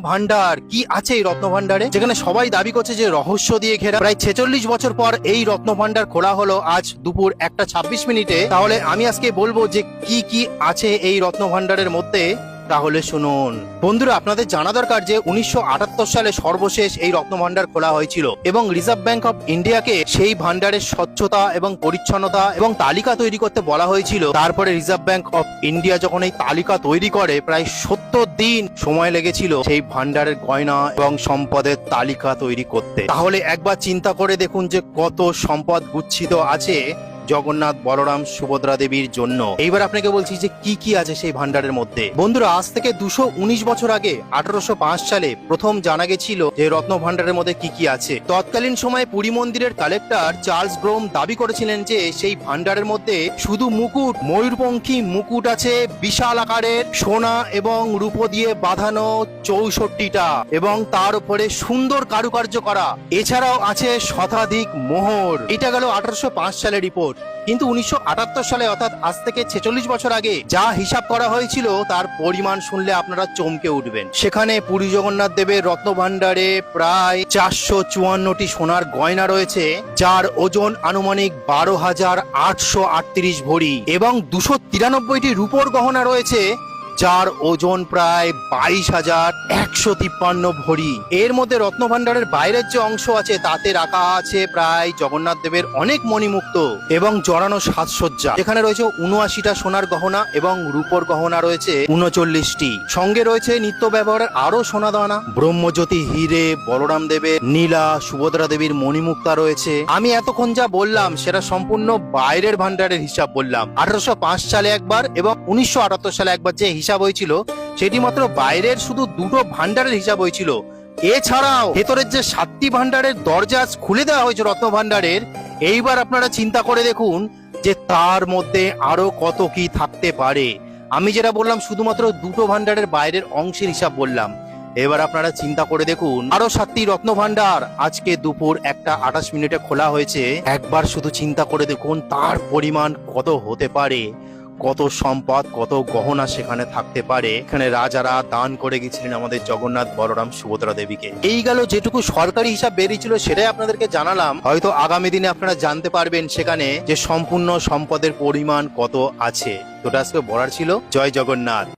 ভান্ডার কি আছে এই রত্ন ভান্ডারে যেখানে সবাই দাবি করছে যে রহস্য দিয়ে ঘেরা। প্রায় ছেচল্লিশ বছর পর এই রত্ন ভান্ডার খোলা হলো আজ দুপুর একটা ছাব্বিশ মিনিটে। তাহলে আমি আজকে বলব যে কি কি আছে এই রত্ন ভান্ডারের মধ্যে? তাহলে শুনুন। বন্ধুরা, আপনাদের জানা দরকার যে উনিশশো আটাত্তর সালে সর্বশেষ এই রত্ন ভান্ডার খোলা হয়েছিল এবং রিজার্ভ ব্যাংক অফ ইন্ডিয়াকে সেই ভান্ডারের স্বচ্ছতা এবং পরিচ্ছন্নতা এবং তালিকা তৈরি করতে বলা হয়েছিল। তারপরে রিজার্ভ ব্যাংক অফ ইন্ডিয়া যখন এই তালিকা তৈরি করে, প্রায় সত্তর দিন সময় লেগেছিল সেই ভান্ডারের গয়না এবং সম্পদের তালিকা তৈরি করতে। তাহলে একবার চিন্তা করে দেখুন যে কত সম্পদ গুচ্ছিত আছে। জগন্নাথ বলরাম সুভদ্রা দেবীর জন্য। এইবার আপনাকে বলছি যে কি কি আছে সেই ভান্ডারের মধ্যে। বন্ধুরা, আজ থেকে দুশো উনিশ বছর আগে আঠারোশো পাঁচ সালে প্রথম জানা গেছিল যে রত্ন ভান্ডারের মধ্যে কি কি আছে। তৎকালীন সময়ে পুরী মন্দিরের কালেক্টর চার্লস ব্রোম দাবি করেছিলেন যে সেই ভান্ডারের মধ্যে শুধু মুকুট, ময়ূরপঙ্খী মুকুট আছে, বিশাল আকারের সোনা এবং রূপো দিয়ে বাঁধানো চৌষট্টিটা এবং তার উপরে সুন্দর কারুকার্য করা। এছাড়াও আছে শতাধিক মোহর। এটা গেল আঠারোশো পাঁচ সালের রিপোর্ট। কিন্তু উনিশশো আটাত্তর সালে অর্থাৎ আজ থেকে ছেচল্লিশ বছর আগে যা হিসাব করা হয়েছিল, তার পরিমাণ শুনলে আপনারা চমকে উঠবেন। সেখানে পুরী জগন্নাথ দেবের রত্ন ভান্ডারে প্রায় চারশো চুয়ান্নটি সোনার গয়না রয়েছে, যার ওজন আনুমানিক বারো হাজার আটশো আটত্রিশ ভরি এবং দুশো তিরানব্বইটি রূপোর গহনা রয়েছে যার ওজন প্রায় বাইশ হাজার একশো তিপ্পান্ন ভরি। এর মধ্যে রত্ন ভান্ডারের বাইরের যে অংশ আছে, তাতে রাখা আছে প্রায় জগন্নাথ দেবের অনেক মণিমুক্ত এবং জড়ানো সাজসজ্জা। যেখানে রয়েছে উনআশিটা সোনার গহনা এবং রূপোর গহনা রয়েছে উনচল্লিশটি। সঙ্গে রয়েছে নিত্য ব্যবহারের আরও সোনা দানা ব্রহ্মজ্যোতি, হিরে, বলরাম দেবের নীলা, সুভদ্রা দেবীর মণিমুক্তা রয়েছে। আমি এতক্ষণ যা বললাম, সেটা সম্পূর্ণ বাইরের ভান্ডারের হিসাব বললাম। আঠারোশো পাঁচ সালে একবার এবং উনিশশো আটাত্তর সালে একবার যে হয়েছিল, সেটি মাত্র বাইরের শুধু দুটো ভান্ডারের হিসাব হয়েছিল। এছাড়াও ভেতরের যে সাতটি ভান্ডারের দরজা খুলে দেওয়া হয়েছে রত্ন ভান্ডারের এইবার আপনারা চিন্তা করে দেখুন যে তার মধ্যে আরও কত কি থাকতে পারে। আমি যেটা বললাম, শুধুমাত্র দুটো ভান্ডারের বাইরের অংশের হিসাব বললাম। এবার আপনারা চিন্তা করে দেখুন, আরও সাতটি রত্ন ভান্ডার আজকে দুপুর একটা আঠাশ মিনিটে খোলা হয়েছে। একবার শুধু চিন্তা করে দেখুন, তার পরিমাণ কত হতে পারে। কত সম্পদ, কত গহনা সেখানে থাকতে পারে। এখানে রাজারা দান করে গেছিলেন আমাদের জগন্নাথ বলরাম সুভদ্রা দেবীকে। এই গেল যেটুকু সরকারি হিসাব বেরিয়েছিল সেটাই আপনাদেরকে জানালাম। হয়তো আগামী দিনে আপনারা জানতে পারবেন সেখানে যে সম্পূর্ণ সম্পদের পরিমাণ কত আছে। তোটা আজকে বলার ছিল। জয় জগন্নাথ।